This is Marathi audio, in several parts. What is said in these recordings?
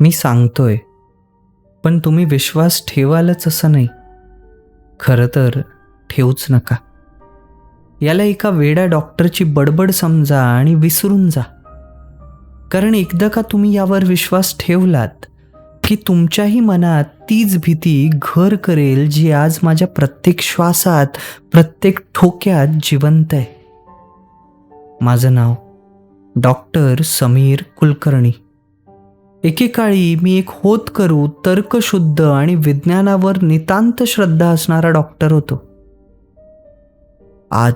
मी सांगतोय. पण तुम्ही विश्वास ठेवालच असं नाही. खरं तर ठेवूच नका. याला एका वेड्या डॉक्टरची बडबड समजा आणि विसरून जा. कारण एकदा का तुम्ही यावर विश्वास ठेवलात की तुमच्याही मनात तीच भीती घर करेल जी आज माझ्या प्रत्येक श्वासात प्रत्येक ठोक्यात जिवंत आहे. माझं नाव डॉक्टर समीर कुलकर्णी. एकेकाळी मी एक होत करू तर्कशुद्ध आणि विज्ञानावर नितांत श्रद्धा असणारा डॉक्टर होतो. आज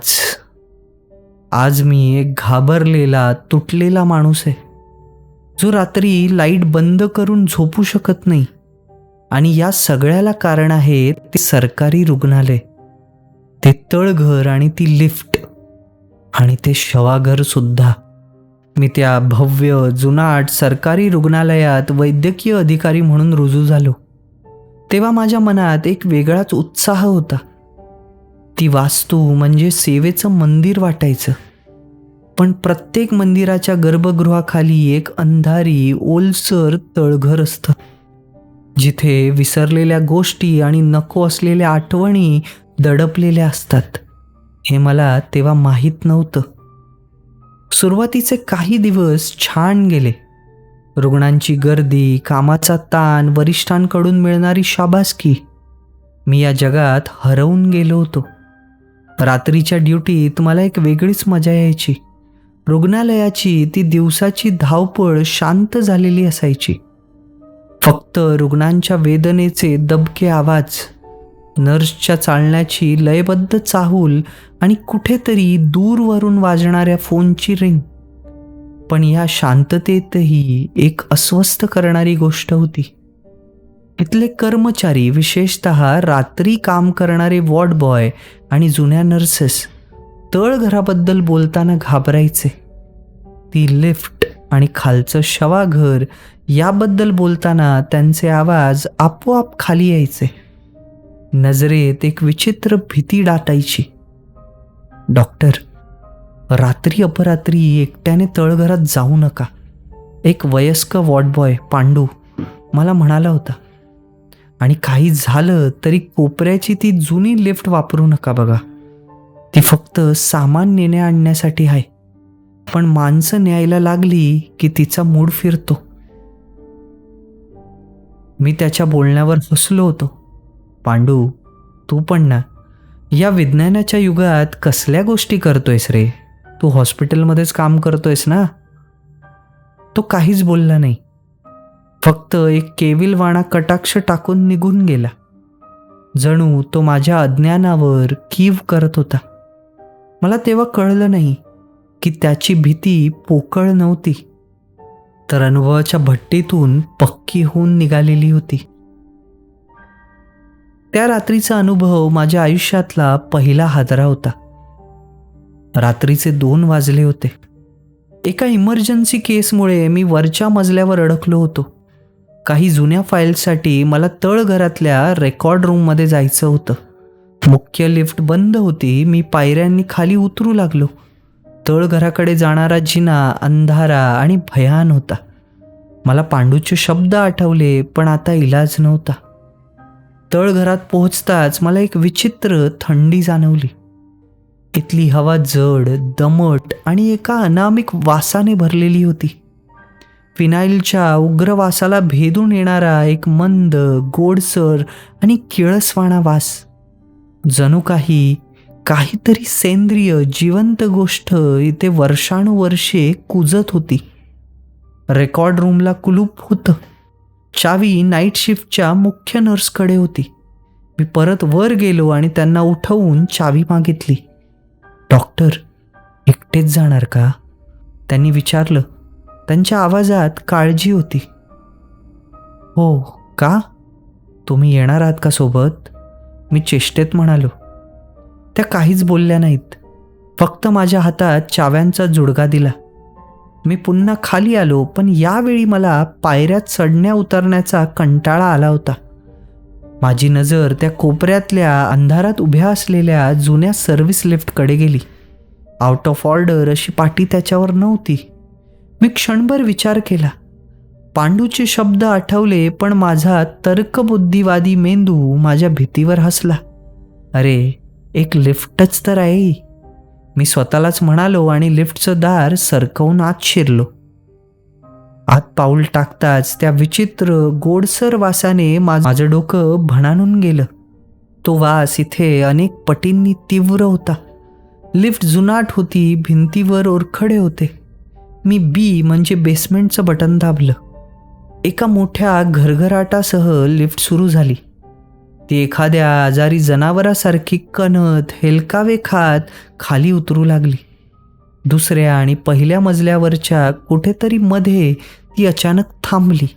आज मी एक घाबरलेला तुटलेला माणूस आहे जो रात्री लाइट बंद करून झोपू शकत नाही आणि या सगळ्याला कारण आहे ते सरकारी रुग्णालय. ते तळघर आणि ती लिफ्ट आणि ते शवाघर सुद्धा. मी त्या भव्य जुनाट सरकारी रुग्णालयात वैद्यकीय अधिकारी म्हणून रुजू झालो. तेव्हा माझ्या मनात एक वेगळाच उत्साह होता. ती वास्तू म्हणजे सेवेचं मंदिर वाटायचं. पण प्रत्येक मंदिराच्या गर्भगृहाखाली एक अंधारी ओलसर तळघर असतं. जिथे विसरलेल्या गोष्टी आणि नको असलेल्या आठवणी दडपलेल्या असतात. हे मला तेव्हा माहीत नव्हतं. सुरुवातीचे काही दिवस छान गेले. रुग्णांची गर्दी कामाचा ताण वरिष्ठांकडून मिळणारी शाबासकी. मी या जगात हरवून गेलो होतो. रात्रीच्या ड्युटीत मला एक वेगळीच मजा यायची. रुग्णालयाची ती दिवसाची धावपळ शांत झालेली असायची. फक्त रुग्णांच्या वेदनेचे दबके आवाज नर्सच्या चालण्याची लयबद्ध चाहूल आणि कुठेतरी दूरवरून वाजणाऱ्या फोनची रिंग. पण या शांततेतही एक अस्वस्थ करणारी गोष्ट होती. इथले कर्मचारी विशेषत रात्री काम करणारे वॉर्ड बॉय आणि जुन्या नर्सेस तळघराबद्दल बोलताना घाबरायचे. ती लिफ्ट आणि खालचं शवाघर याबद्दल बोलताना त्यांचे आवाज आपोआप खाली यायचे. नजरेत एक विचित्र भीती डाटायची. डॉक्टर रात्री अपरात्री एकट्याने तळघरात जाऊ नका. एक वयस्क वॉर्डबॉय पांडू मला म्हणाला होता आणि काही झालं तरी कोपऱ्याची ती जुनी लिफ्ट वापरू नका बघा. ती फक्त सामान नेणे आणण्यासाठी आहे. पण माणसं न्यायला लागली की तिचा मूड फिरतो. मी त्याच्या बोलण्यावर हसलो होतो. पांडू तू पण ना. या विज्ञानाच्या युगात कसल्या गोष्टी करतोयस रे? तू हॉस्पिटलमध्येच काम करतोयस ना? तो काहीच बोलला नाही. फक्त एक केविलवाणा कटाक्ष टाकून निघून गेला. जणू तो माझ्या अज्ञानावर कीव करत होता. मला तेव्हा कळलं नाही की त्याची भीती पोकळ नव्हती. तर अनुभवाच्या भट्टीतून पक्की होऊन निघालेली होती. त्या रात्रीचा अनुभव माझ्या आयुष्यातला पहिला हादरा होता. रात्रीचे दोन वाजले होते. एका इमर्जन्सी केसमुळे मी वरच्या मजल्यावर अडकलो होतो. काही जुन्या फाईल्ससाठी मला तळघरातल्या रेकॉर्ड रूममध्ये जायचं होतं. मुख्य लिफ्ट बंद होती मी पायऱ्यांनी खाली उतरू लागलो. तळघराकडे जाणारा जिना अंधारा आणि भयान होता. मला पांडूचे शब्द आठवले पण आता इलाज नव्हता. तळघरात पोहोचताच मला एक विचित्र थंडी जाणवली. इथली हवा जड दमट आणि एका अनामिक वासाने भरलेली होती. फिनाईलच्या उग्र वासाला भेदून येणारा एक मंद गोडसर आणि किळसवाणा वास. जणू काही काहीतरी सेंद्रिय जिवंत गोष्ट इथे वर्षानुवर्षे कुजत होती. रेकॉर्ड रूमला कुलूप होतं. चावी नाईट शिफ्टच्या मुख्य नर्सकडे होती. मी परत वर गेलो आणि त्यांना उठवून चावी मागितली. डॉक्टर एकटेच जाणार का? त्यांनी विचारलं. त्यांच्या आवाजात काळजी होती. हो का? तुम्ही येणार आहात का सोबत? मी चेष्टेत म्हणालो. त्या काहीच बोलल्या नाहीत. फक्त माझ्या हातात चाव्यांचा जुडगा दिला. मी पुन्हा खाली आलो पण यावेळी मला पायऱ्यात चढण्या उतरण्याचा कंटाळा आला होता. माझी नजर त्या कोपऱ्यातल्या अंधारात उभ्या असलेल्या जुन्या सर्व्हिस लिफ्टकडे गेली. आउट ऑफ ऑर्डर अशी पाटी त्याच्यावर नव्हती. मी क्षणभर विचार केला. पांडूचे शब्द आठवले पण माझा तर्कबुद्धिवादी मेंदू माझ्या भीतीवर हसला. अरे एक लिफ्टच तर आहे. मी स्वतःलाच म्हणालो आणि लिफ्टचं दार सरकवून आत शिरलो. आत पाऊल टाकताच त्या विचित्र गोडसर वासाने मा- माझं डोकं भणानून गेलं. तो वास इथे अनेक पटींनी तीव्र होता. लिफ्ट जुनाट होती भिंतीवर ओरखडे होते. मी बी म्हणजे बेसमेंटचं बटन दाबलं. एका मोठ्या घरघराटासह लिफ्ट सुरू झाली. ती एखाद्या आजारी जनावरासारखी कणत हेलकावे खात खाली उतरू लागली. दुसऱ्या आणि पहिल्या मजल्यावरच्या कुठेतरी मध्ये ती अचानक थांबली.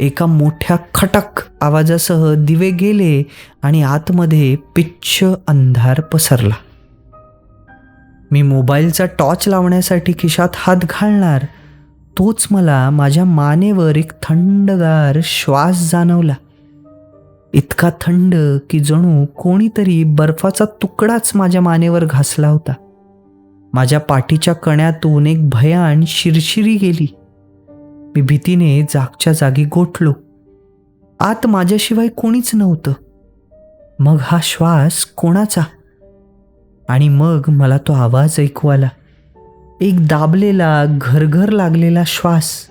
एका मोठ्या खटक आवाजासह दिवे गेले आणि आतमध्ये पिच्छ अंधार पसरला. मी मोबाईलचा टॉर्च लावण्यासाठी खिशात हात घालणार तोच मला माझ्या मानेवर एक थंडगार श्वास जाणवला. इतका थंड की जणू कोणीतरी बर्फाचा तुकडाच माझ्या मानेवर घासला होता. माझ्या पाठीच्या कण्यातून एक भयान शिरशिरी गेली. मी भीतीने जागच्या जागी गोठलो. आत माझ्याशिवाय कोणीच नव्हतं. मग हा श्वास कोणाचा? आणि मग मला तो आवाज ऐकू आला. एक दाबलेला घरघर लागलेला श्वास.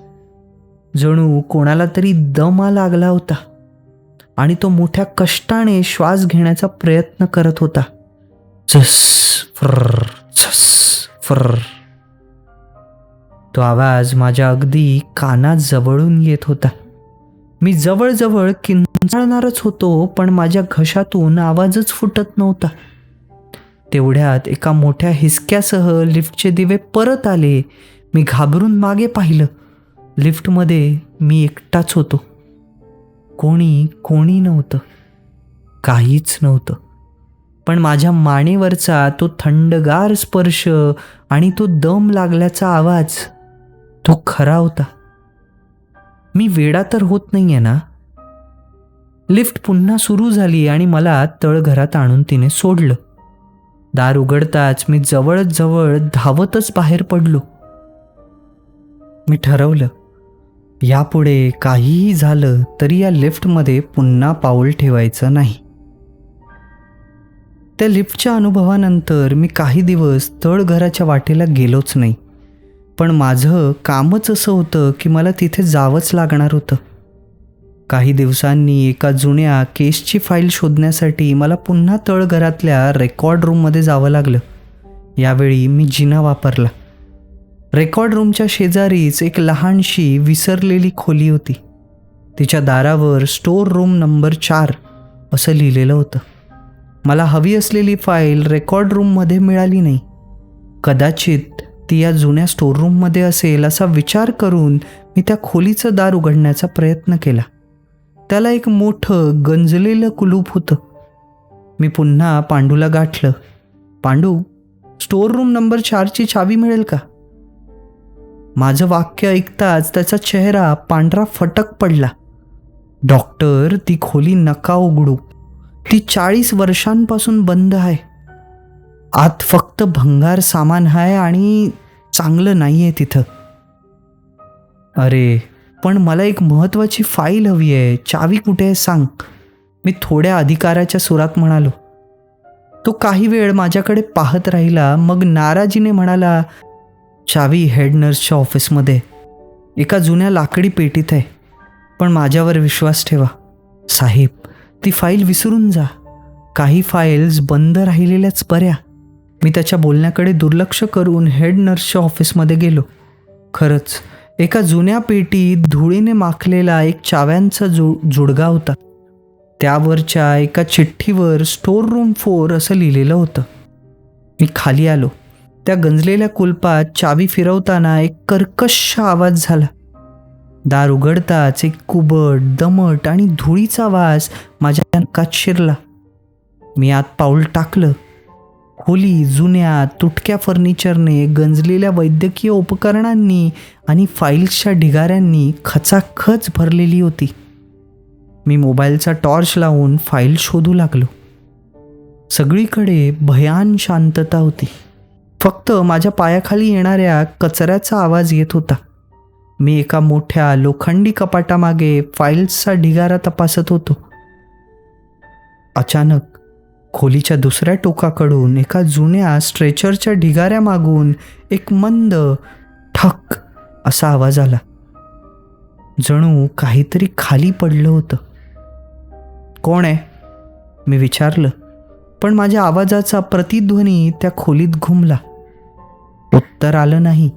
जणू कोणाला तरी दमा लागला होता. आणि तो मोठ्या कष्टाने श्वास घेण्याचा प्रयत्न करत होता. झस फ्र झस फ्र तो आवाज माझ्या अगदी कानाजवळून येत होता. मी जवळजवळ किंचाळणारच होतो पण माझ्या घशातून आवाजच फुटत नव्हता. तेवढ्यात एका मोठ्या हिसक्यासह लिफ्टचे दिवे परत आले. मी घाबरून मागे पाहिलं. लिफ्टमध्ये मी एकटाच होतो. कोणी कोणी नव्हतं. काहीच नव्हतं. पण माझ्या मानेवरचा तो थंडगार स्पर्श आणि तो दम लागल्याचा आवाज तो खरा होता. मी वेडा तर होत नाही आहे ना? लिफ्ट पुन्हा सुरू झाली आणि मला तळघरात आणून तिने सोडलं. दार उघडताच मी जवळच जवळ धावतच बाहेर पडलो. मी ठरवलं यापुढे काहीही झालं तरी या लिफ्टमध्ये पुन्हा पाऊल ठेवायचं नाही. त्या लिफ्टच्या अनुभवानंतर मी काही दिवस तळघराच्या वाटेला गेलोच नाही. पण माझं कामच असं होतं की मला तिथे जावंच लागणार होतं. काही दिवसांनी एका जुन्या केसची फाईल शोधण्यासाठी मला पुन्हा तळघरातल्या रेकॉर्ड रूममध्ये जावं लागलं. यावेळी मी जिना वापरला. रेकॉर्ड रूमच्या शेजारीच एक लहानशी विसरलेली खोली होती. तिच्या दारावर स्टोअर रूम नंबर चार असं लिहिलेलं होतं. मला हवी असलेली फाईल रेकॉर्ड रूममध्ये मिळाली नाही. कदाचित ती या जुन्या स्टोअर रूममध्ये असेल असा विचार करून मी त्या खोलीचं दार उघडण्याचा प्रयत्न केला. त्याला एक मोठं गंजलेलं कुलूप होतं. मी पुन्हा पांडूला गाठलं. पांडू स्टोअर रूम नंबर चारची चावी मिळेल का? माझं वाक्य ऐकताच त्याचा चेहरा पांढरा फटक पडला. डॉक्टर ती खोली नका उघडू. ती चाळीस वर्षांपासून बंद आहे. आत फक्त भंगार सामान आहे आणि चांगलं नाही आहे तिथं. अरे पण मला एक महत्त्वाची फाईल हवी आहे. चावी कुठे आहे सांग. मी थोड्या अधिकाराच्या सुरात म्हणालो. तो काही वेळ माझ्याकडे पाहत राहिला. मग नाराजीने म्हणाला चावी हेड नर्सच्या ऑफिसमध्ये. एका जुन्या लाकडी पेटीत आहे. पण माझ्यावर विश्वास ठेवा. साहेब ती फाईल विसरून जा. काही फाईल्स बंद राहिलेल्याच बऱ्या. मी त्याच्या बोलण्याकडे दुर्लक्ष करून हेड नर्सच्या ऑफिसमध्ये गेलो. खरंच एका जुन्या पेटीत धुळीने माखलेला एक चाव्यांचा जु जुडगा होता. त्यावरच्या एका चिठ्ठीवर स्टोर रूम फोर असं लिहिलेलं होतं. मी खाली आलो. त्या गंजलेल्या कुलपात चावी फिरवताना एक कर्कश आवाज झाला. दार उघडताच एक कुबट दमट आणि धुळीचा वास माझ्या नकात शिरला. मी आत पाऊल टाकलं. खोली जुन्या तुटक्या फर्निचरने गंजलेल्या वैद्यकीय उपकरणांनी आणि फाईल्सच्या ढिगाऱ्यांनी खचाखच भरलेली होती. मी मोबाईलचा टॉर्च लावून फाईल शोधू लागलो. सगळीकडे भयान शांतता होती. फक्त माझ्या पायाखाली येणाऱ्या कचऱ्याचा आवाज येत होता. मी एका मोठ्या लोखंडी कपाटामागे फाईल्सचा ढिगारा तपासत होतो. अचानक खोलीच्या दुसऱ्या टोकाकडून एका जुन्या स्ट्रेचरच्या ढिगाऱ्यामागून एक मंद ठक असा आवाज आला. जणू काहीतरी खाली पडलं होतं. कोण आहे? मी विचारलं. पण माझ्या आवाजाचा प्रतिध्वनी त्या खोलीत घुमला. उत्तर आलं नाही.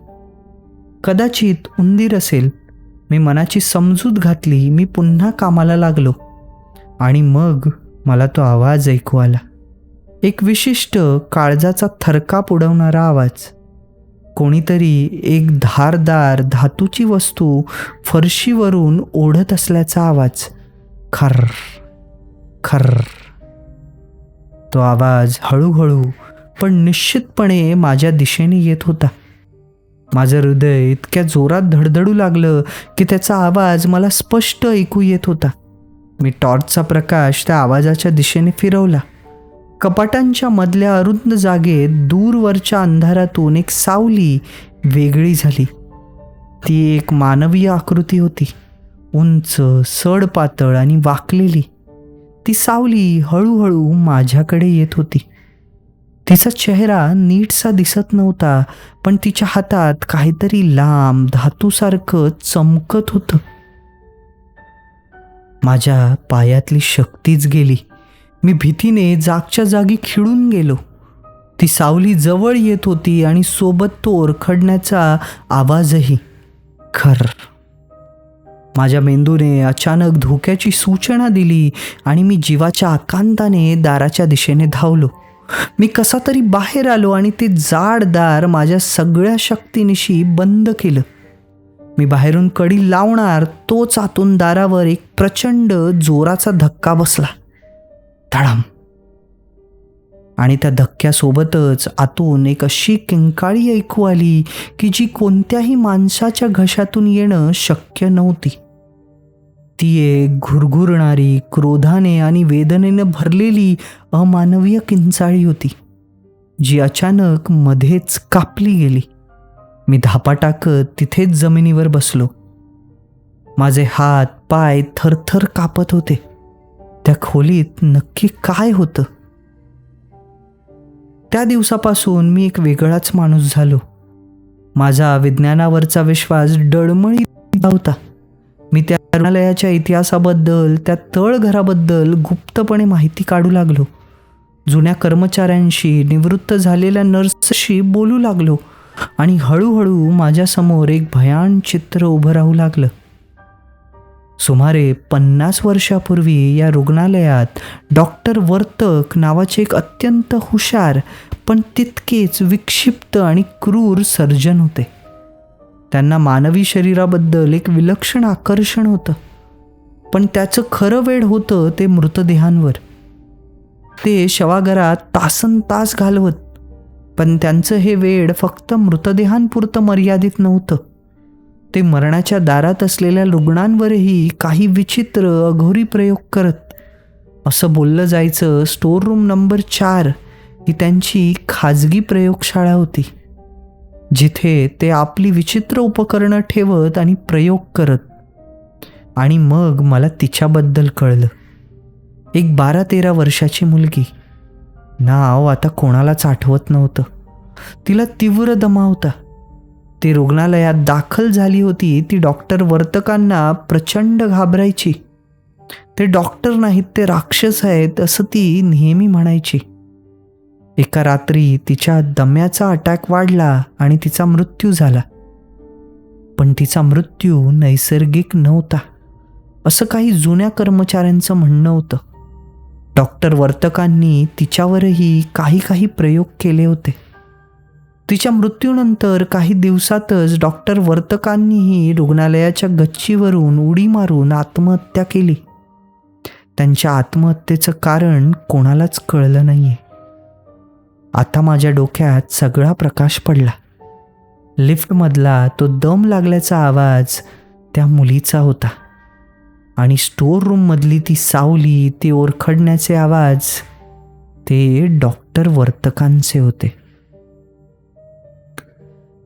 कदाचित उंदीर असेल. मी मनाची समजूत घातली मी पुन्हा कामाला लागलो. आणि मग मला तो आवाज ऐकू आला. एक विशिष्ट काळजाचा थरकाप उडवणारा आवाज. कोणीतरी एक धारदार धातूची वस्तू फरशीवरून ओढत असल्याचा आवाज. खर खर तो आवाज हळूहळू पण निश्चितपणे माझ्या दिशेने येत होता. माझं हृदय इतक्या जोरात धडधडू लागलं की त्याचा आवाज मला स्पष्ट ऐकू येत होता. मी टॉर्चचा प्रकाश त्या आवाजाच्या दिशेने फिरवला. कपाटांच्या मधल्या अरुंद जागेत दूरवरच्या अंधारातून एक सावली वेगळी झाली. ती एक मानवीय आकृती होती. उंच सड पातळ आणि वाकलेली. ती सावली हळूहळू माझ्याकडे येत होती. तिचा चेहरा नीटसा दिसत नव्हता पण तिच्या हातात काहीतरी लांब धातूसारखं चमकत होतं. माझ्या पायातली शक्तीच गेली. मी भीतीने जागच्या जागी खिळून गेलो. ती सावली जवळ येत होती आणि सोबत तो ओरखडण्याचा आवाजही. खर माझ्या मेंदूने अचानक धोक्याची सूचना दिली आणि मी जीवाच्या आकांताने दाराच्या दिशेने धावलो. मी कसा तरी बाहेर आलो आणि ते जाड दार माझ्या सगळ्या शक्तीनिशी बंद केलं. मी बाहेरून कडी लावणार तोच आतून दारावर एक प्रचंड जोराचा धक्का बसला. धडाम आणि त्या धक्क्यासोबतच आतून एक अशी किंकाळी ऐकू आली की जी कोणत्याही माणसाच्या घशातून येणं शक्य नव्हती. ती एक घुरघुरणारी क्रोधाने आणि वेदनेनं भरलेली अमानवीय किंचाळी होती जी अचानक मध्येच कापली गेली. मी धापा टाकत तिथेच जमिनीवर बसलो. माझे हात पाय थरथर कापत होते. त्या खोलीत नक्की काय होतं? त्या दिवसापासून मी एक वेगळाच माणूस झालो. माझा विज्ञानावरचा विश्वास डळमळीत होता. मी त्या रुग्णालयाच्या इतिहासाबद्दल त्या तळघराबद्दल गुप्तपणे माहिती काढू लागलो. जुन्या कर्मचाऱ्यांशी निवृत्त झालेल्या नर्सशी बोलू लागलो आणि हळूहळू माझ्यासमोर एक भयान चित्र उभं राहू लागलं. सुमारे पन्नास वर्षापूर्वी या रुग्णालयात डॉक्टर वर्तक नावाचे एक अत्यंत हुशार पण तितकेच विक्षिप्त आणि क्रूर सर्जन होते. त्यांना मानवी शरीराबद्दल एक विलक्षण आकर्षण होतं. पण त्याचं खरं वेळ होतं ते मृतदेहांवर. ते शवागरात तासन तास घालवत पण त्यांचं हे वेळ फक्त मृतदेहांपुरतं मर्यादित नव्हतं. ते मरणाच्या दारात असलेल्या रुग्णांवरही काही विचित्र अघोरी प्रयोग करत. असं बोललं जायचं स्टोर रूम नंबर चार ही त्यांची खाजगी प्रयोगशाळा होती जिथे ते आपली विचित्र उपकरणं ठेवत आणि प्रयोग करत. आणि मग मला तिच्याबद्दल कळलं. एक बारा तेरा वर्षाची मुलगी. नाव आता कोणालाच आठवत नव्हतं. तिला तीव्र दमा होता. ती रुग्णालयात दाखल झाली होती ती डॉक्टर वर्तकांना प्रचंड घाबरायची. ते डॉक्टर नाहीत ते राक्षस आहेत असं ती नेहमी म्हणायची. एका रात्री तिच्या दम्याचा अटॅक वाढला आणि तिचा मृत्यू झाला. पण तिचा मृत्यू नैसर्गिक नव्हता असं काही जुन्या कर्मचाऱ्यांचं म्हणणं होतं. डॉक्टर वर्तकांनी तिच्यावरही काही काही प्रयोग केले होते. तिच्या मृत्यूनंतर काही दिवसातच डॉक्टर वर्तकांनीही रुग्णालयाच्या गच्चीवरून उडी मारून आत्महत्या केली. त्यांच्या आत्महत्येचं कारण कोणालाच कळलं नाहीये. आता माझ्या डोक्यात सगळा प्रकाश पडला. लिफ्टमधला तो दम लागल्याचा आवाज त्या मुलीचा होता आणि स्टोर रूममधली ती सावली ती ओरखडण्याचे आवाज ते डॉक्टर वर्तकांचे होते.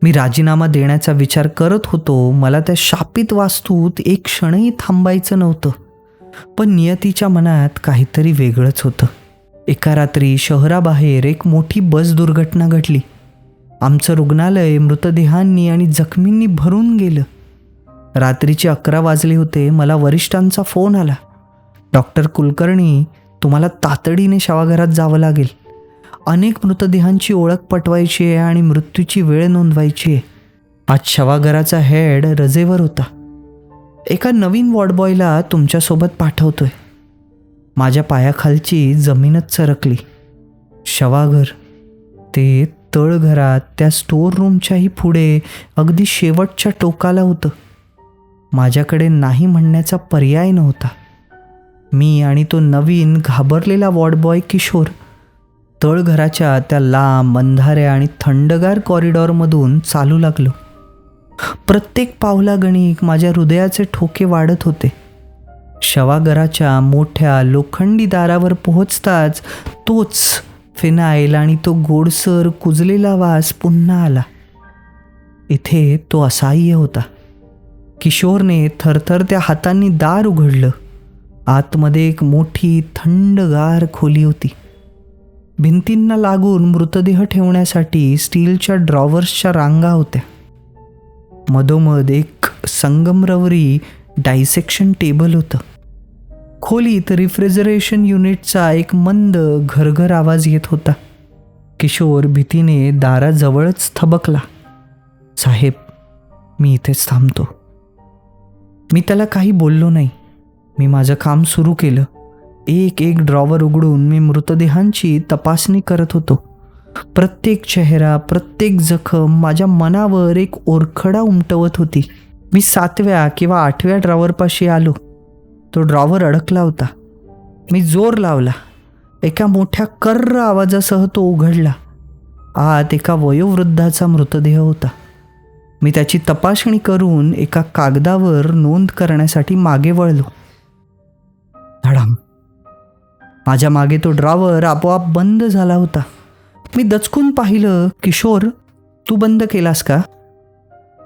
मी राजीनामा देण्याचा विचार करत होतो. मला त्या शापित वास्तूत एक क्षणही थांबायचं नव्हतं. पण नियतीच्या मनात काहीतरी वेगळंच होतं. एका रात्री शहराबाहेर एक मोठी बस दुर्घटना घडली. आमचं रुग्णालय मृतदेहांनी आणि जखमींनी भरून गेलं. रात्रीचे अकरा वाजले होते. मला वरिष्ठांचा फोन आला. डॉक्टर कुलकर्णी तुम्हाला तातडीने शवाघरात जावं लागेल. अनेक मृतदेहांची ओळख पटवायची आहे आणि मृत्यूची वेळ नोंदवायची आहे. आज शवाघराचा हेड रजेवर होता. एका नवीन वॉर्डबॉयला तुमच्यासोबत पाठवतोय. माझ्या पायाखालची जमीनच सरकली. शवाघर ते तळघरात त्या स्टोर रूमच्याही पुढे अगदी शेवटच्या टोकाला होतं. माझ्याकडे नाही म्हणण्याचा पर्याय नव्हता. मी आणि तो नवीन घाबरलेला वॉर्डबॉय किशोर तळघराच्या त्या लांब अंधाऱ्या आणि थंडगार कॉरिडॉरमधून चालू लागलो. प्रत्येक पावलागणिक माझ्या हृदयाचे ठोके वाढत होते. शवागराच्या मोठ्या लोखंडी दारावर पोहोचताच तोच फिनाईल आणि तो गोडसर कुजलेला वास पुन्हा आला. इथे तो असह्य होता. किशोरने थरथरत्या हातांनी दार उघडलं. आतमध्ये एक मोठी थंडगार खोली होती. भिंतींना लागून मृतदेह ठेवण्यासाठी स्टीलच्या ड्रॉवर्सच्या रांगा होत्या. मधोमध एक संगमरवरी डायसेक्शन टेबल होतं. खोलीत रिफ्रिजरेशन युनिटचा एक मंद घरघर आवाज येत होता. किशोर भीतीने दाराजवळच थबकला. साहेब मी इथेच थांबतो. मी त्याला काही बोललो नाही. मी माझं काम सुरू केलं. एक एक ड्रॉवर उघडून मी मृतदेहांची तपासणी करत होतो. प्रत्येक चेहरा प्रत्येक जखम माझ्या मनावर एक ओरखडा उमटवत होती. मी सातव्या किंवा आठव्या ड्रॉवरपाशी आलो. तो ड्रॉवर अडकला होता. मी जोर लावला. एका मोठ्या कर्र आवाजासह तो उघडला. आत एका वयोवृद्धाचा मृतदेह होता. मी त्याची तपासणी करून एका कागदावर नोंद करण्यासाठी मागे वळलो. धडाम माझ्या मागे तो ड्रावर आपोआप बंद झाला होता. मी दचकून पाहिलं किशोर तू बंद केलास का?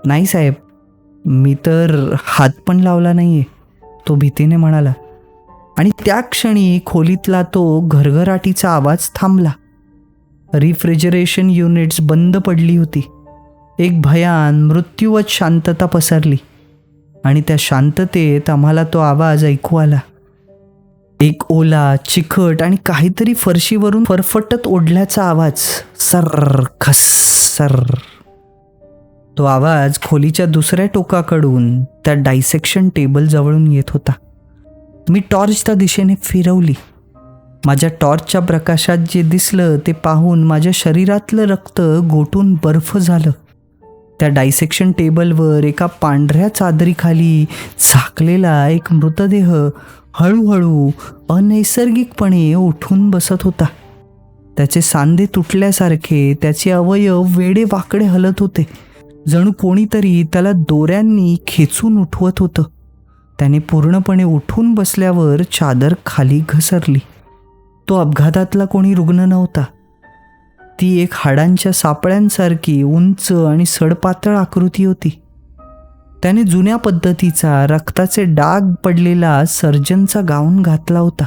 नाही साहेब मी तर हात पण लावला नाही आहे तो भीतीने म्हणाला. आणि त्या क्षणी खोलीतला तो घरघराटीचा आवाज थांबला. रिफ्रिजरेशन युनिट्स बंद पडली होती. एक भयान मृत्यूवत शांतता पसरली. आणि त्या शांततेत आम्हाला तो आवाज ऐकू आला. एक ओला चिखट आणि काहीतरी फरशीवरून फरफटत ओढल्याचा आवाज. सर खस सर. तो आवाज खोलीच्या दुसऱ्या टोकाकडून त्या डायसेक्शन टेबल जवळून येत होता. मी टॉर्च त्या दिशेने फिरवली. माझ्या टॉर्चच्या प्रकाशात जे दिसलं ते पाहून माझ्या शरीरातलं रक्त गोठून बर्फ झालं. त्या डायसेक्शन टेबलवर एका पांढऱ्या चादरीखाली झाकलेला एक मृतदेह हळूहळू अनैसर्गिकपणे उठून बसत होता. त्याचे सांधे तुटल्यासारखे त्याचे अवयव वेडे वाकडे हलत होते. जणू कोणीतरी त्याला दोऱ्यांनी खेचून उठवत होतं. त्याने पूर्णपणे उठून बसल्यावर चादर खाली घसरली. तो अपघातातला कोणी रुग्ण नव्हता. ती एक हाडांच्या सापळ्यांसारखी उंच आणि सडपातळ आकृती होती. त्याने जुन्या पद्धतीचा रक्ताचे डाग पडलेला सर्जनचा गाऊन घातला होता.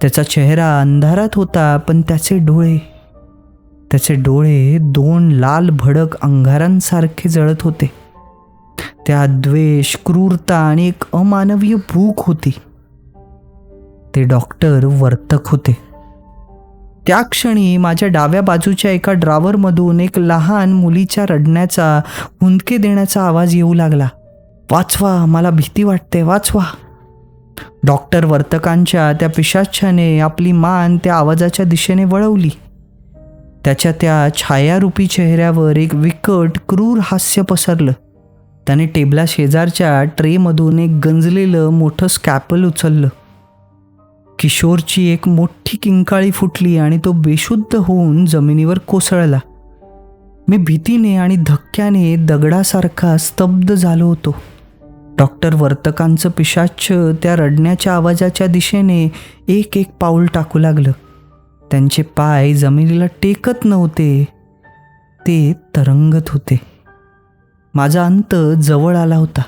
त्याचा चेहरा अंधारात होता पण त्याचे डोळे त्याचे डोळे दोन लाल भडक अंगारांसारखे जळत होते. त्या द्वेष क्रूरता आणि एक अमानवीय भूक होती. ते डॉक्टर वर्तक होते. त्या क्षणी माझ्या डाव्या बाजूच्या एका ड्रावरमधून एक लहान मुलीच्या रडण्याचा हुंदके देण्याचा आवाज येऊ लागला. वाचवा मला भीती वाटते वाचवा. डॉक्टर वर्तकांच्या त्या पिशाच्याने आपली मान त्या आवाजाच्या दिशेने वळवली. त्याच्या त्या छायारूपी चेहऱ्यावर एक विकट क्रूर हास्य पसरलं. त्याने टेबला शेजारच्या ट्रेमधून एक गंजलेलं मोठं स्कॅपल उचललं. किशोरची एक मोठी किंकाळी फुटली आणि तो बेशुद्ध होऊन जमिनीवर कोसळला. मी भीतीने आणि धक्क्याने दगडासारखा स्तब्ध झालो होतो. डॉक्टर वर्तकांचं पिशाच्छ त्या रडण्याच्या आवाजाच्या दिशेने एक एक पाऊल टाकू लागलं. त्यांचे पाय जमिनीला टेकत नव्हते. ते तरंगत होते. माझा अंत जवळ आला होता.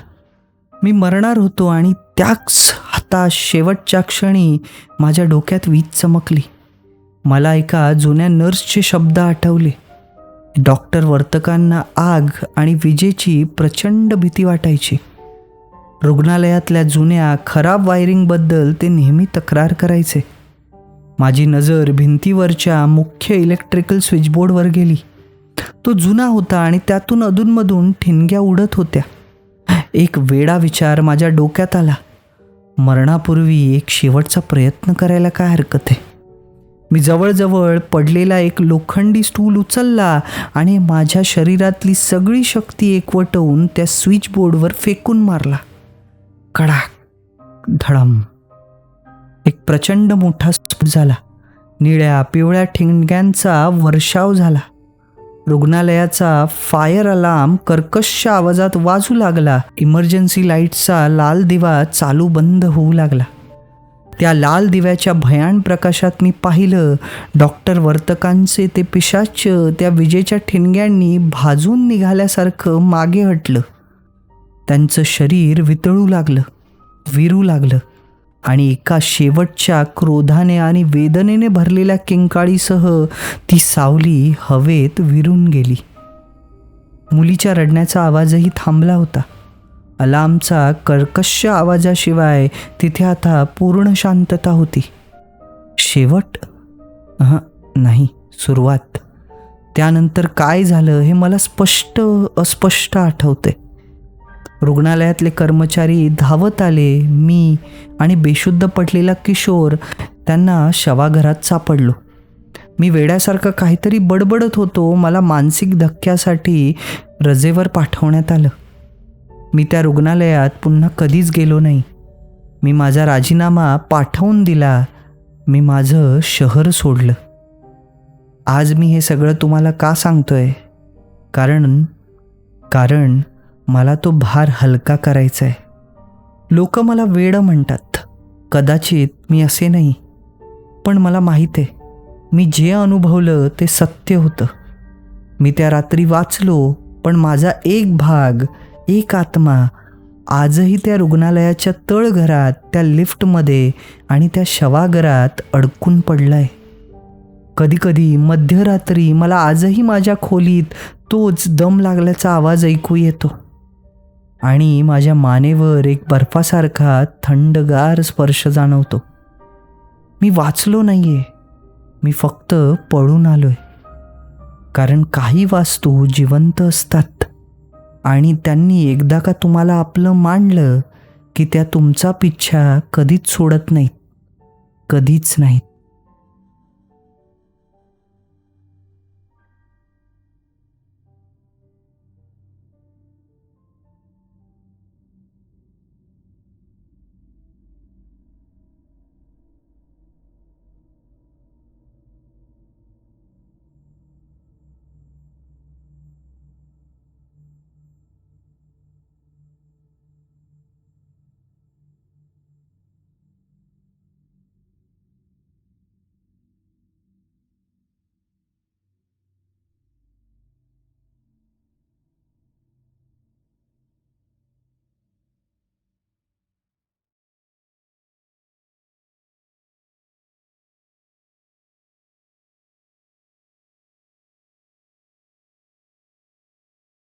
मी मरणार होतो आणि त्याच आता शेवटच्या क्षणी माझ्या डोक्यात वीज चमकली. मला एका जुन्या नर्सचे शब्द आठवले. डॉक्टर वर्तकांना आग आणि विजेची प्रचंड भीती वाटायची. रुग्णालयातल्या जुन्या खराब वायरिंगबद्दल ते नेहमी तक्रार करायचे. माझी नजर भिंतीवरच्या मुख्य इलेक्ट्रिकल स्विचबोर्डवर गेली. तो जुना होता आणि त्यातून अधूनमधून ठिणग्या उडत होत्या. एक वेडा विचार माझ्या डोक्यात आला. मरणापूर्वी एक शेवटचा प्रयत्न करायला काय हरकत आहे? मी जवळजवळ पडलेला एक लोखंडी स्टूल उचलला आणि माझ्या शरीरातली सगळी शक्ती एकवटवून त्या स्विच बोर्डवर फेकून मारला. कडाक धडम. एक प्रचंड मोठा स्फोट झाला. निळ्या पिवळ्या ठिणग्यांचा वर्षाव झाला. रुग्णालयाचा फायर अलार्म कर्कश आवाजात वाजू लागला. इमर्जन्सी लाईटचा लाल दिवा चालू बंद होऊ लागला. त्या लाल दिव्याच्या भयान प्रकाशात मी पाहिलं डॉक्टर वर्तकांचे ते पिशाच त्या विजेच्या ठिणग्यांनी भाजून निघाल्यासारखं मागे हटलं. त्यांचं शरीर वितळू लागलं विरू लागलं. आणि एका शेवटच्या क्रोधाने आणि वेदनेने भरलेल्या किंकाळीसह ती सावली हवेत विरून गेली. मुलीच्या रडण्याचा आवाजही थांबला होता. अलामचा कर्कश आवाजाशिवाय तिथे आता पूर्ण शांतता होती. शेवट हां नाही सुरुवात. त्यानंतर काय झालं हे मला स्पष्ट अस्पष्ट आठवते. रुग्णालयातले कर्मचारी धावत आले मी आणि बेशुद्ध पडलेला किशोर त्यांना शवाघरात सापडलो. मी वेड्यासारखं काहीतरी बडबडत होतो मला मानसिक धक्क्यासाठी रजेवर पाठवण्यात आलं. मी त्या रुग्णालयात पुन्हा कधीच गेलो नाही. मी माझा राजीनामा पाठवून दिला मी माझं शहर सोडलं. आज मी हे सगळं तुम्हाला का सांगतोय? कारण कारण मला तो भार हलका करायचा आहे लोक मला वेडं म्हणतात. कदाचित मी असे नाही. पण मला माहीत आहे मी जे अनुभवलं ते सत्य होतं. मी त्या रात्री वाचलो पण माझा एक भाग एक आत्मा आजही त्या रुग्णालयाच्या तळघरात त्या लिफ्टमध्ये आणि त्या शवागरात अडकून पडलाय. कधीकधी मध्यरात्री मला आजही माझ्या खोलीत तोच दम लागल्याचा आवाज ऐकू येतो. आणि माझ्या मानेवर एक बर्फासारखा थंडगार स्पर्श जाणवतो. मी वाचलो नाही आहे मी फक्त पळून आलो आहे कारण काही वास्तू जिवंत असतात. आणि त्यांनी एकदा का तुम्हाला आपलं मांडलं की त्या तुमचा पिच्छा कधीच सोडत नाहीत. कधीच नाहीत.